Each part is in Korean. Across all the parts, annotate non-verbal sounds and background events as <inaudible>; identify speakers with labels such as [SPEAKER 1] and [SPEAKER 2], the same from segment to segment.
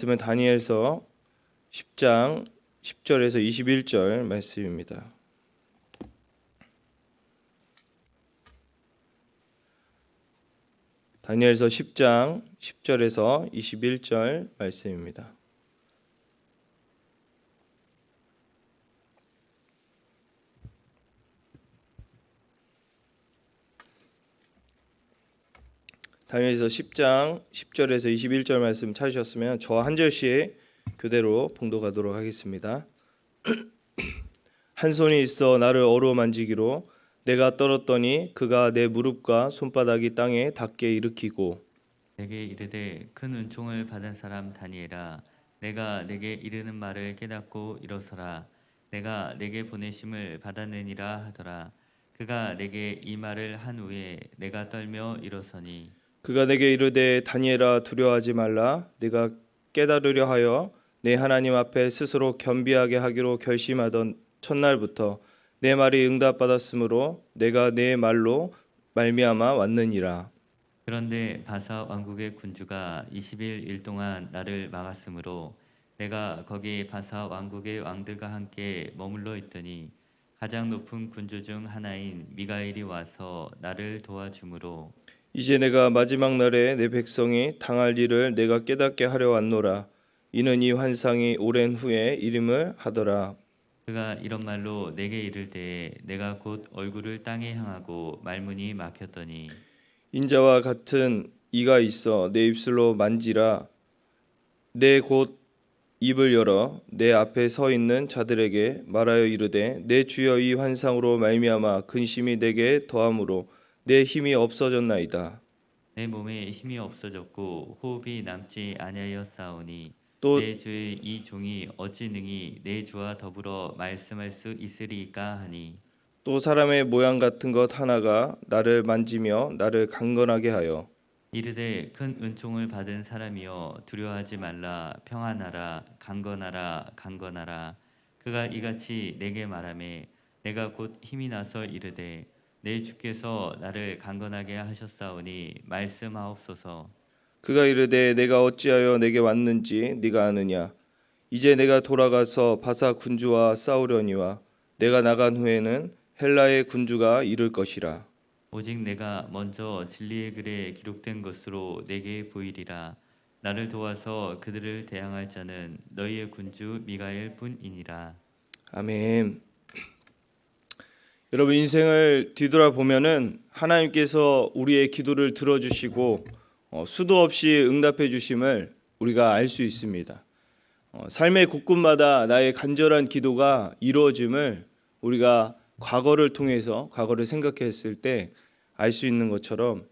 [SPEAKER 1] 말씀은 다니엘서 10장 10절에서 21절 말씀입니다. 다니엘서 10장 10절에서 21절 말씀입니다. 다니엘서 10장 10절에서 21절 말씀 찾으셨으면 저 한 절씩 교대로 봉독하도록 하겠습니다. <clears throat> 한 손이 있어 나를 어루만지기로 내가 떨었더니 그가 내 무릎과 손바닥이 땅에 닿게 일으키고
[SPEAKER 2] 내게 이르되 큰 은총을 받은 사람 다니엘아 내가 내게 이르는 말을 깨닫고 일어서라 내가 내게 보내심을 받았느니라 하더라 그가 내게 이 말을 한 후에 내가 떨며 일어서니
[SPEAKER 1] 그가 내게 이르되 다니엘아 두려워하지 말라. 내가 깨달으려 하여 내 하나님 앞에 스스로 겸비하게 하기로 결심하던 첫날부터 내 말이 응답받았으므로 내가 내 말로 말미암아 왔느니라.
[SPEAKER 2] 그런데 바사 왕국의 군주가 20일 일 동안 나를 막았으므로 내가 거기 바사 왕국의 왕들과 함께 머물러 있더니 가장 높은 군주 중 하나인 미가엘이 와서 나를 도와주므로
[SPEAKER 1] 이제 내가 마지막 날에 내 백성이 당할 일을 내가 깨닫게 하려 왔노라. 이는 이 환상이 오랜 후에 이름을 하더라.
[SPEAKER 2] 그가 이런 말로 내게 이를 때에 내가 곧 얼굴을 땅에 향하고 말문이 막혔더니
[SPEAKER 1] 인자와 같은 이가 있어 내 입술로 만지라. 내 곧 입을 열어 내 앞에 서 있는 자들에게 말하여 이르되 내 주여 이 환상으로 말미암아 근심이 내게 더함으로 내 힘이 없어졌나이다.
[SPEAKER 2] 내 몸에 힘이 없어졌고 호흡이 남지 아니하였사오니
[SPEAKER 1] 또
[SPEAKER 2] 내 주의 이 종이 어찌 능히 내 주와 더불어 말씀할 수 있으리까 하니
[SPEAKER 1] 또 사람의 모양 같은 것 하나가 나를 만지며 나를 강건하게 하여
[SPEAKER 2] 이르되 큰 은총을 받은 사람이여 두려워하지 말라 평안하라 강건하라 강건하라 그가 이같이 내게 말하매 내가 곧 힘이 나서 이르되 내 주께서 나를 강건하게 하셨사오니 말씀하옵소서.
[SPEAKER 1] 그가 이르되 내가 어찌하여 내게 왔는지 네가 아느냐? 이제 내가 돌아가서 바사 군주와 싸우려니와 내가 나간 후에는 헬라의 군주가 이를 것이라.
[SPEAKER 2] 오직 내가 먼저 진리의 글에 기록된 것으로 내게 보이리라. 나를 도와서 그들을 대항할 자는 너희의 군주 미가엘 뿐이니라.
[SPEAKER 1] 아멘. 여러분 인생을 뒤돌아보면은 하나님께서 우리의 기도를 들어주시고 어, 수도 없이 응답해 주심을 우리가 알 수 있습니다. 어, 삶의 곳곳마다 나의 간절한 기도가 이루어짐을 우리가 과거를 통해서 과거를 생각했을 때 알 수 있는 것처럼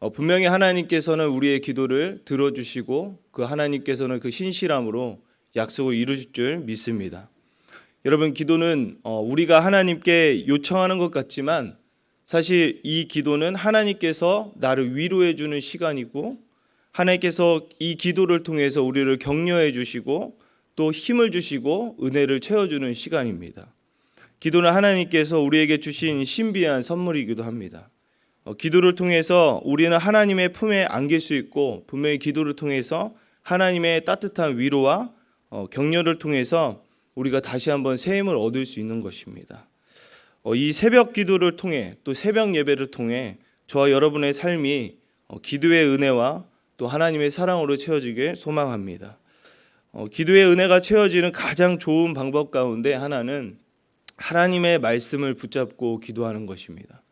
[SPEAKER 1] 어, 분명히 하나님께서는 우리의 기도를 들어주시고 그 하나님께서는 그 신실함으로 약속을 이루실 줄 믿습니다. 여러분 기도는 어, 우리가 하나님께 요청하는 것 같지만 사실 이 기도는 하나님께서 나를 위로해 주는 시간이고 하나님께서 이 기도를 통해서 우리를 격려해 주시고 또 힘을 주시고 은혜를 채워 주는 시간입니다. 기도는 하나님께서 우리에게 주신 신비한 선물이기도 합니다. 어, 기도를 통해서 우리는 하나님의 품에 안길 수 있고 분명히 기도를 통해서 하나님의 따뜻한 위로와 어, 격려를 통해서 우리가 다시 한번 새 힘을 얻을 수 있는 것입니다. 어, 이 새벽 기도를 통해 또 새벽 예배를 통해 저와 여러분의 삶이 어, 기도의 은혜와 또 하나님의 사랑으로 채워지길 소망합니다. 어, 기도의 은혜가 채워지는 가장 좋은 방법 가운데 하나는 하나님의 말씀을 붙잡고 기도하는 것입니다.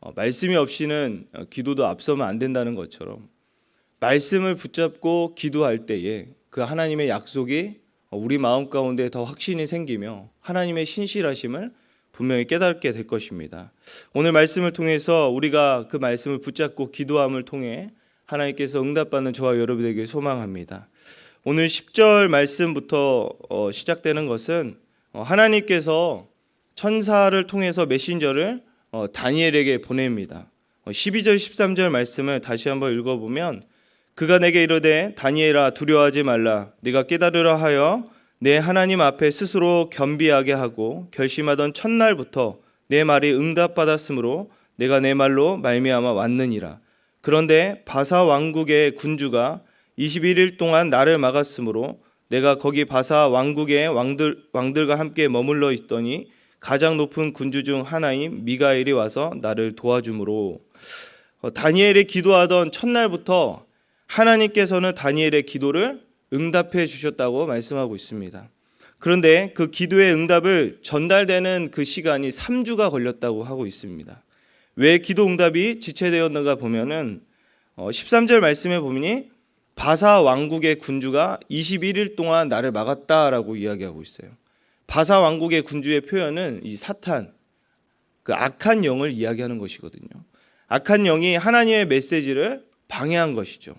[SPEAKER 1] 어, 말씀이 없이는 어, 기도도 앞서면 안 된다는 것처럼 말씀을 붙잡고 기도할 때에 그 하나님의 약속이 어, 우리 마음 가운데 더 확신이 생기며 하나님의 신실하심을 분명히 깨닫게 될 것입니다. 오늘 말씀을 통해서 우리가 그 말씀을 붙잡고 기도함을 통해 하나님께서 응답받는 저와 여러분에게 소망합니다. 오늘 10절 말씀부터 어, 시작되는 것은 어, 하나님께서 천사를 통해서 메신저를 어, 다니엘에게 보냅니다. 어, 12절 13절 말씀을 다시 한번 읽어보면 그가 내게 이르되 다니엘아 두려워하지 말라. 네가 깨달으라 하여 내 하나님 앞에 스스로 겸비하게 하고 결심하던 첫날부터 내 말이 응답받았으므로 내가 내 말로 말미암아 왔느니라. 그런데 바사 왕국의 군주가 21일 동안 나를 막았으므로 내가 거기 바사 왕국의 왕들 왕들과 함께 머물러 있더니 가장 높은 군주 중 하나인 미가엘이 와서 나를 도와주므로. 어, 다니엘이 기도하던 첫날부터 하나님께서는 다니엘의 기도를 응답해 주셨다고 말씀하고 있습니다. 그런데 그 기도의 응답을 전달되는 그 시간이 3주가 걸렸다고 하고 있습니다. 왜 기도 응답이 지체되었는가 보면은 어, 13절 말씀에 보니 바사 왕국의 군주가 21일 동안 나를 막았다라고 이야기하고 있어요. 바사 왕국의 군주의 표현은 이 사탄 그 악한 영을 이야기하는 것이거든요. 악한 영이 하나님의 메시지를 방해한 것이죠.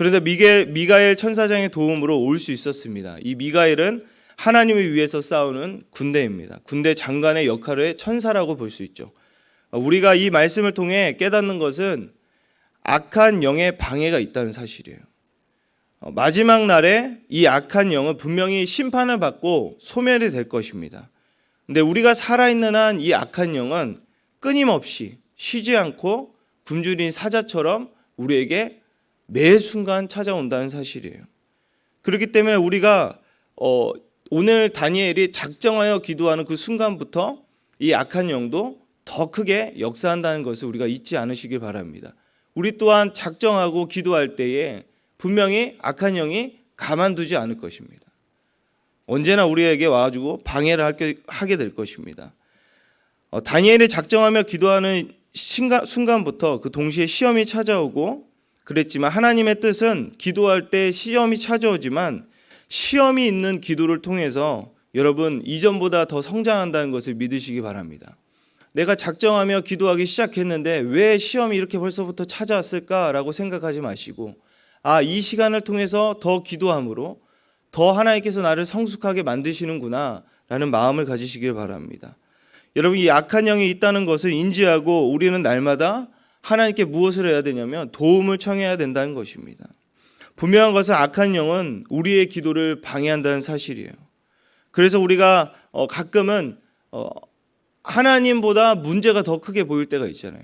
[SPEAKER 1] 그런데 미게, 미가엘 천사장의 도움으로 올 수 있었습니다. 이 미가엘은 하나님을 위해서 싸우는 군대입니다. 군대 장관의 역할을 천사라고 볼 수 있죠. 우리가 이 말씀을 통해 깨닫는 것은 악한 영의 방해가 있다는 사실이에요. 어, 마지막 날에 이 악한 영은 분명히 심판을 받고 소멸이 될 것입니다. 근데 우리가 살아있는 한 이 악한 영은 끊임없이 쉬지 않고 굶주린 사자처럼 우리에게 매 순간 찾아온다는 사실이에요. 그렇기 때문에 우리가 어, 오늘 다니엘이 작정하여 기도하는 그 순간부터 이 악한 영도 더 크게 역사한다는 것을 우리가 잊지 않으시길 바랍니다. 우리 또한 작정하고 기도할 때에 분명히 악한 영이 가만두지 않을 것입니다. 언제나 우리에게 와가지고 방해를 하게 될 것입니다. 어, 다니엘이 작정하며 기도하는 순간부터 그 동시에 시험이 찾아오고 그랬지만 하나님의 뜻은 기도할 때 시험이 찾아오지만 시험이 있는 기도를 통해서 여러분 이전보다 더 성장한다는 것을 믿으시기 바랍니다. 내가 작정하며 기도하기 시작했는데 왜 시험이 이렇게 벌써부터 찾아왔을까라고 생각하지 마시고 아, 이 시간을 통해서 더 기도함으로 더 하나님께서 나를 성숙하게 만드시는구나 라는 마음을 가지시길 바랍니다. 여러분 이 악한 영이 있다는 것을 인지하고 우리는 날마다 하나님께 무엇을 해야 되냐면 도움을 청해야 된다는 것입니다. 분명한 것은 악한 영은 우리의 기도를 방해한다는 사실이에요. 그래서 우리가 어, 가끔은 어, 하나님보다 문제가 더 크게 보일 때가 있잖아요.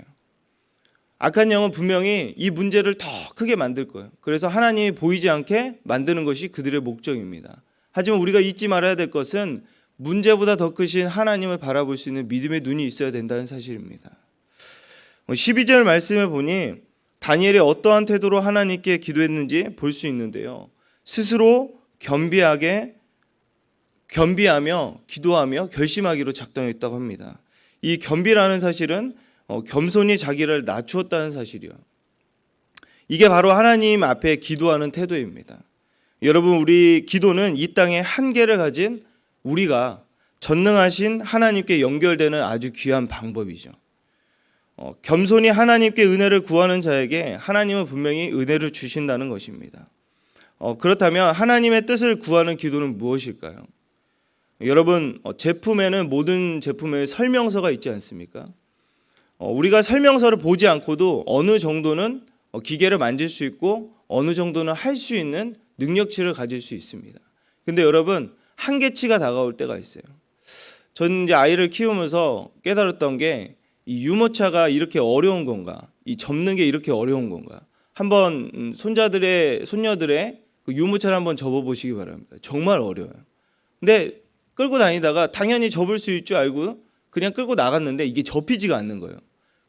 [SPEAKER 1] 악한 영은 분명히 이 문제를 더 크게 만들 거예요. 그래서 하나님이 보이지 않게 만드는 것이 그들의 목적입니다. 하지만 우리가 잊지 말아야 될 것은 문제보다 더 크신 하나님을 바라볼 수 있는 믿음의 눈이 있어야 된다는 사실입니다. 12절 말씀을 보니 다니엘이 어떠한 태도로 하나님께 기도했는지 볼 수 있는데요. 스스로 겸비하게 겸비하며 기도하며 결심하기로 작정했다고 합니다. 이 겸비라는 사실은 어, 겸손히 자기를 낮추었다는 사실이요. 이게 바로 하나님 앞에 기도하는 태도입니다. 여러분 우리 기도는 이 땅에 한계를 가진 우리가 전능하신 하나님께 연결되는 아주 귀한 방법이죠. 어, 겸손히 하나님께 은혜를 구하는 자에게 하나님은 분명히 은혜를 주신다는 것입니다. 어, 그렇다면 하나님의 뜻을 구하는 기도는 무엇일까요? 여러분 어, 제품에는 모든 제품에 설명서가 있지 않습니까? 어, 우리가 설명서를 보지 않고도 어느 정도는 어, 기계를 만질 수 있고 어느 정도는 할 수 있는 능력치를 가질 수 있습니다. 근데 여러분 한계치가 다가올 때가 있어요. 저는 이제 아이를 키우면서 깨달았던 게 이 유모차가 이렇게 어려운 건가? 이 접는 게 이렇게 어려운 건가? 한번 음, 손자들의 손녀들의 그 유모차를 한번 접어 보시기 바랍니다. 정말 어려워요. 근데 끌고 다니다가 당연히 접을 수 있을 줄 알고 그냥 끌고 나갔는데 이게 접히지가 않는 거예요.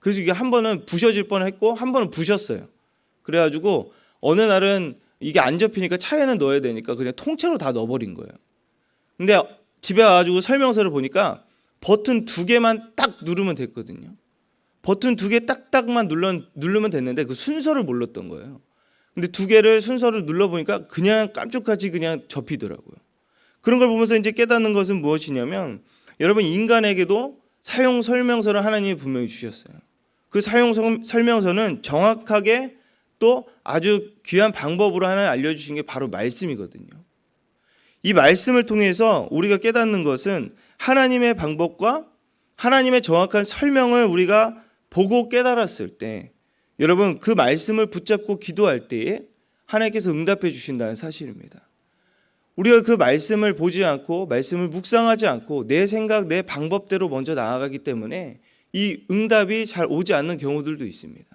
[SPEAKER 1] 그래서 이게 한 번은 부셔질 뻔했고 한 번은 부셨어요. 그래가지고 어느 날은 이게 안 접히니까 차에는 넣어야 되니까 그냥 통째로 다 넣어버린 거예요. 근데 집에 와가지고 설명서를 보니까 버튼 두 개만 딱 누르면 됐거든요. 버튼 두 개 딱딱만 눌러, 누르면 됐는데 그 순서를 몰랐던 거예요. 근데 두 개를 순서를 눌러보니까 그냥 깜짝같이 그냥 접히더라고요. 그런 걸 보면서 이제 깨닫는 것은 무엇이냐면 여러분 인간에게도 사용 설명서를 하나님이 분명히 주셨어요. 그 사용 설- 설명서는 정확하게 또 아주 귀한 방법으로 하나 알려주신 게 바로 말씀이거든요. 이 말씀을 통해서 우리가 깨닫는 것은 하나님의 방법과 하나님의 정확한 설명을 우리가 보고 깨달았을 때 여러분 그 말씀을 붙잡고 기도할 때에 하나님께서 응답해 주신다는 사실입니다. 우리가 그 말씀을 보지 않고 말씀을 묵상하지 않고 내 생각 내 방법대로 먼저 나아가기 때문에 이 응답이 잘 오지 않는 경우들도 있습니다.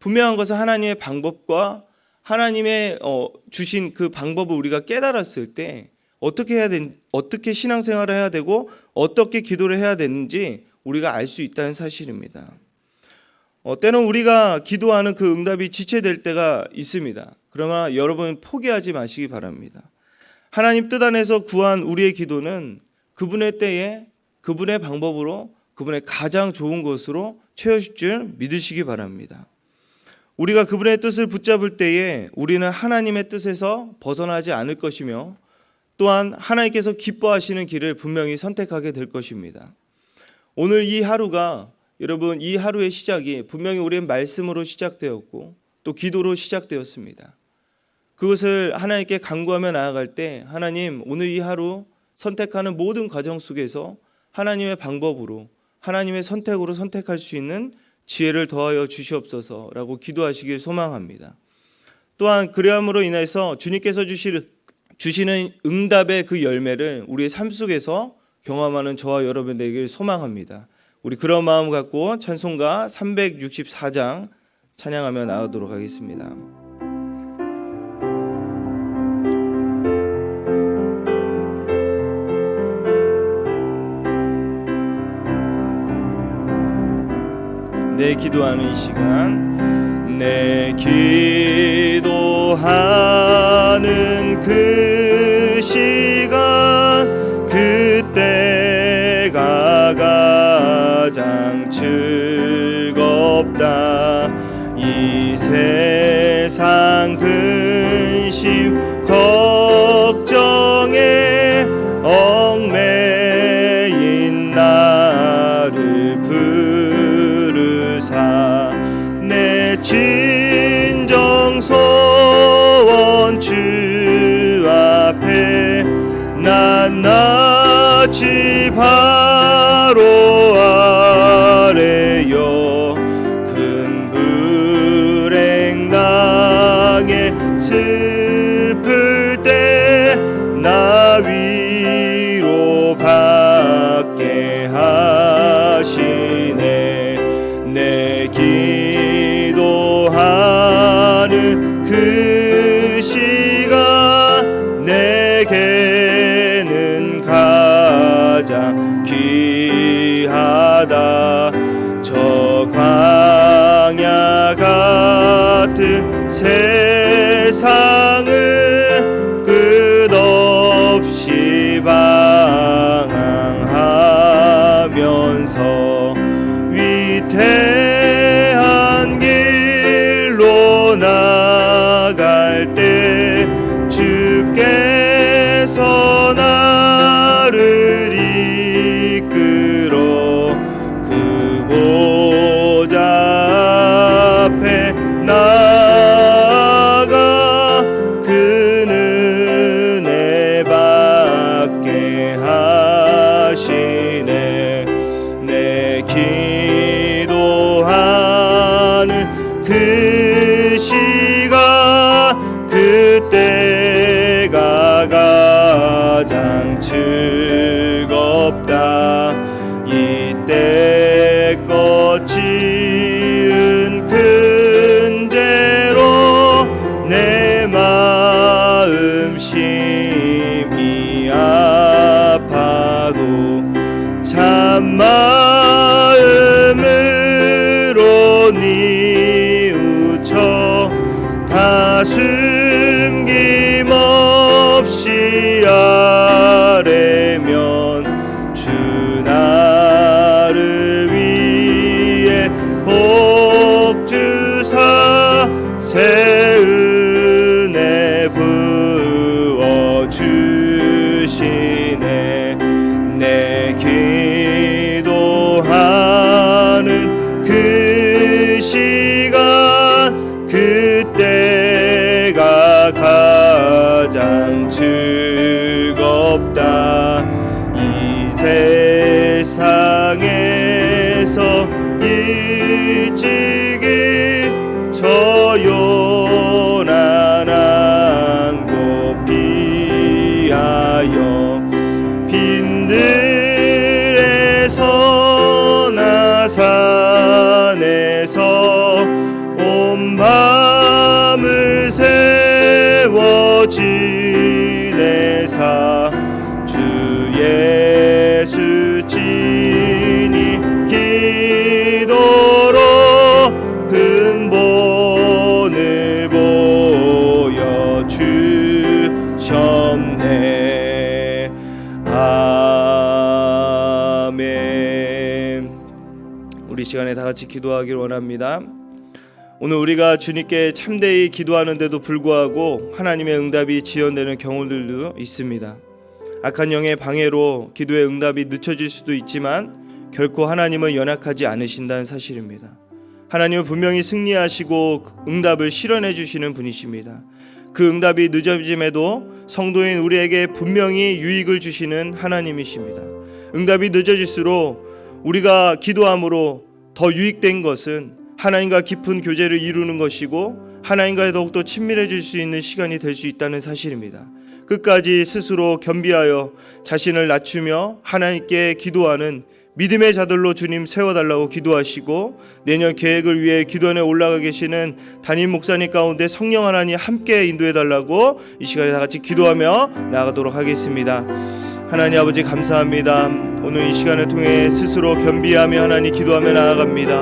[SPEAKER 1] 분명한 것은 하나님의 방법과 하나님의 어, 주신 그 방법을 우리가 깨달았을 때 어떻게 해야 된 어떻게 신앙생활을 해야 되고 어떻게 기도를 해야 되는지 우리가 알 수 있다는 사실입니다. 어, 때는 우리가 기도하는 그 응답이 지체될 때가 있습니다. 그러나 여러분 포기하지 마시기 바랍니다. 하나님 뜻 안에서 구한 우리의 기도는 그분의 때에 그분의 방법으로 그분의 가장 좋은 것으로 채우실 줄 믿으시기 바랍니다. 우리가 그분의 뜻을 붙잡을 때에 우리는 하나님의 뜻에서 벗어나지 않을 것이며 또한 하나님께서 기뻐하시는 길을 분명히 선택하게 될 것입니다. 오늘 이 하루가 여러분 이 하루의 시작이 분명히 우리의 말씀으로 시작되었고 또 기도로 시작되었습니다. 그것을 하나님께 간구하며 나아갈 때 하나님 오늘 이 하루 선택하는 모든 과정 속에서 하나님의 방법으로 하나님의 선택으로 선택할 수 있는 지혜를 더하여 주시옵소서라고 기도하시길 소망합니다. 또한 그리함으로 인해서 주님께서 주실 주시는 응답의 그 열매를 우리의 삶 속에서 경험하는 저와 여러분 되길 소망합니다. 우리 그런 마음 갖고 찬송가 364장 찬양하며 나가도록 하겠습니다. 내 기도하는 시간 내 기도 하는 그 시간 그때가 가장 즐겁다. 이 세상 근심 바로 아래요. 큰 불행 당해 슬플 때 나 위 방황하면서 위태 그 다숨 즐겁다 같이 기도하길 원합니다. 오늘 우리가 주님께 참되이 기도하는데도 불구하고 하나님의 응답이 지연되는 경우들도 있습니다. 악한 영의 방해로 기도의 응답이 늦춰질 수도 있지만 결코 하나님은 연약하지 않으신다는 사실입니다. 하나님은 분명히 승리하시고 응답을 실현해 주시는 분이십니다. 그 응답이 늦어짐에도 성도인 우리에게 분명히 유익을 주시는 하나님이십니다. 응답이 늦어질수록 우리가 기도함으로 더 유익된 것은 하나님과 깊은 교제를 이루는 것이고 하나님과 더욱더 친밀해질 수 있는 시간이 될 수 있다는 사실입니다. 끝까지 스스로 겸비하여 자신을 낮추며 하나님께 기도하는 믿음의 자들로 주님 세워달라고 기도하시고 내년 계획을 위해 기도원에 올라가 계시는 담임 목사님 가운데 성령 하나님 함께 인도해달라고 이 시간에 다 같이 기도하며 나아가도록 하겠습니다. 하나님 아버지 감사합니다. 오늘 이 시간을 통해 스스로 겸비하며 하나님 기도하며 나아갑니다.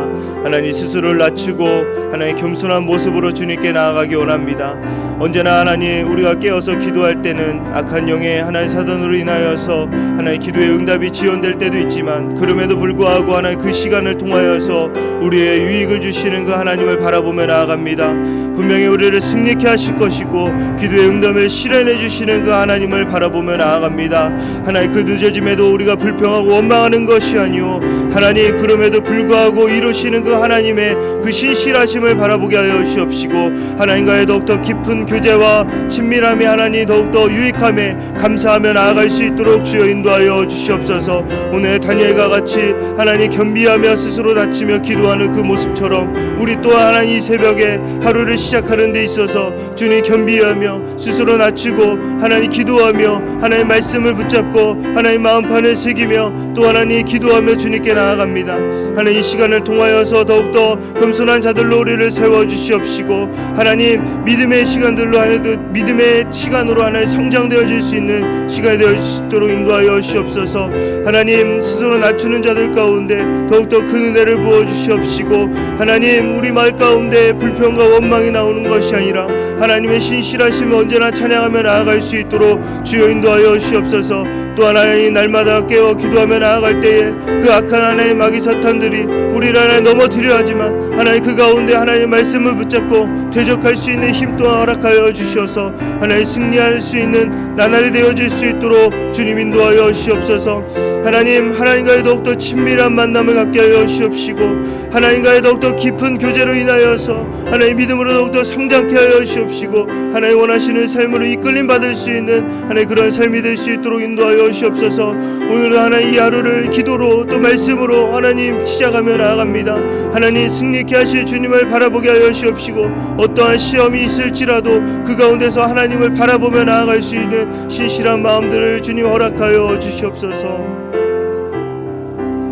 [SPEAKER 1] 하나님 스스로를 낮추고 하나님 겸손한 모습으로 주님께 나아가기 원합니다. 언제나 하나님 우리가 깨어서 기도할 때는 악한 영의 하나님 사단으로 인하여서 하나님 기도의 응답이 지연될 때도 있지만 그럼에도 불구하고 하나님 그 시간을 통하여서 우리의 유익을 주시는 그 하나님을 바라보며 나아갑니다. 분명히 우리를 승리케 하실 것이고 기도의 응답을 실현해 주시는 그 하나님을 바라보며 나아갑니다. 하나님 그 늦어짐에도 우리가 불평하고 원망하는 것이 아니오. 하나님 그럼에도 불구하고 이루시는 그 하나님의 그 신실하심을 바라보게 하여 주시옵시고 하나님과의 더욱더 깊은 교제와 친밀함이 하나님 더욱더 유익함에 감사하며 나아갈 수 있도록 주여 인도하여 주시옵소서. 오늘 다니엘과 같이 하나님 겸비하며 스스로 다치며 기도하는 그 모습처럼 우리 또한 하나님 이 새벽에 하루를 시작하는 데 있어서 주님 겸비하며 스스로 낮추고 하나님 기도하며 하나님 말씀을 붙잡고 하나님 마음판을 새기며 또 하나님 기도하며 주님께 나아갑니다. 하나님 이 시간을 통하여서 더욱더 겸손한 자들로 우리를 세워 주시옵시고 하나님 믿음의 시간들로 하나도 믿음의 시간으로 하나님 성장되어질 수 있는 시간이 되어 수 있도록 인도하여 주시옵소서. 하나님 스스로 낮추는 자들 가운데 더욱더 큰 은혜를 부어 주시옵시고 하나님 우리 마을 가운데 불평과 원망이 나오는 것이 아니라 하나님의 신실하심을 언제나 찬양하며 나아갈 수 있도록 주여 인도하여 주시옵소서 또 하나님 날마다 깨어 기도하며 나아갈 때에 그 악한 하나님 마귀 사탄들이 우리를 하나님 넘어뜨려 하지만 하나님 그 가운데 하나님 말씀을 붙잡고 대적할 수 있는 힘 또한 허락하여 주시어서 하나님 승리할 수 있는 나날이 되어질 수 있도록 주님 인도하여 주시옵소서 하나님 하나님과의 더욱더 친밀한 만남을 갖게 하여 주시옵시고 하나님과의 더욱더 깊은 교제로 인하여서 하나님 믿음으로 더욱더 성장케 하여 주시옵시고 하나님 원하시는 삶으로 이끌림 받을 수 있는 하나님 그런 삶이 될 수 있도록 인도하여 주시옵소서. 오늘은 하나님 이 하루를 기도로 또 말씀으로 하나님 시작하며 나아갑니다. 하나님 승리케 하실 주님을 바라보게 하여 주시옵시고 어떠한 시험이 있을지라도 그 가운데서 하나님을 바라보며 나아갈 수 있는 신실한 마음들을 주님 허락하여 주시옵소서